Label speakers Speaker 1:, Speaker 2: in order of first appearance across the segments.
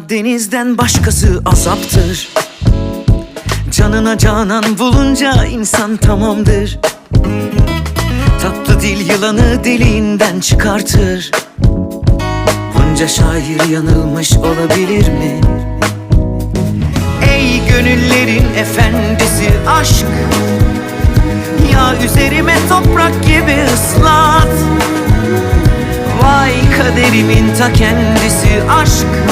Speaker 1: Denizden başkası azaptır. Canına canan bulunca insan tamamdır. Tatlı dil yılanı deliğinden çıkartır. Bunca şair yanılmış olabilir mi? Ey gönüllerin efendisi aşk! Ya üzerime toprak gibi ıslat. Vay kaderimin ta kendisi aşk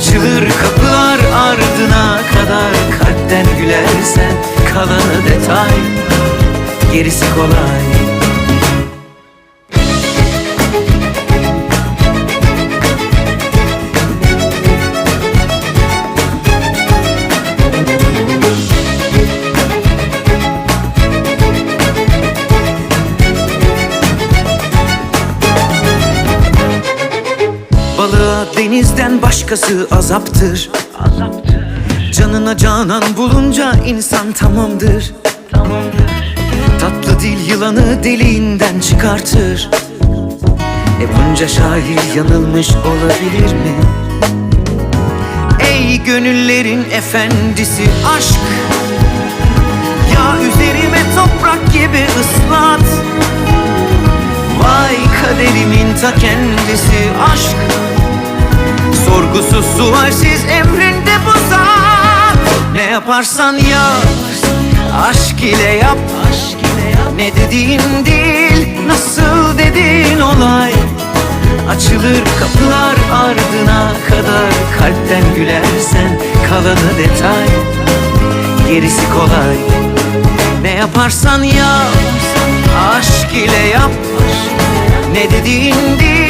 Speaker 1: Açılır kapılar ardına kadar Kalpten gülersen kalanı detay. Gerisi kolay denizden başkası azaptır. Canına canan bulunca insan tamamdır. Tatlı dil yılanı deliğinden çıkartır. E bunca şair yanılmış olabilir mi? Ey gönüllerin efendisi aşk Ya üzerime toprak gibi ıslat. Vay kaderimin ta kendisi aşk Sorgusuz sualsiz emrinde bu zat. Ne yaparsan yap Aşk ile yap. Ne dediğin değil Nasıl dediğin olay. Açılır kapılar ardına kadar Kalpten gülersen kalanı detay. Gerisi kolay. Ne yaparsan yap Aşk ile yap. Ne dediğin değil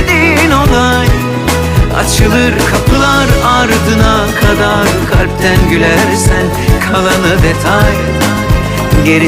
Speaker 1: Nasıl dediğin olay. Açılır kapılar ardına kadar Kalpten gülersen kalanı detay. Gerisi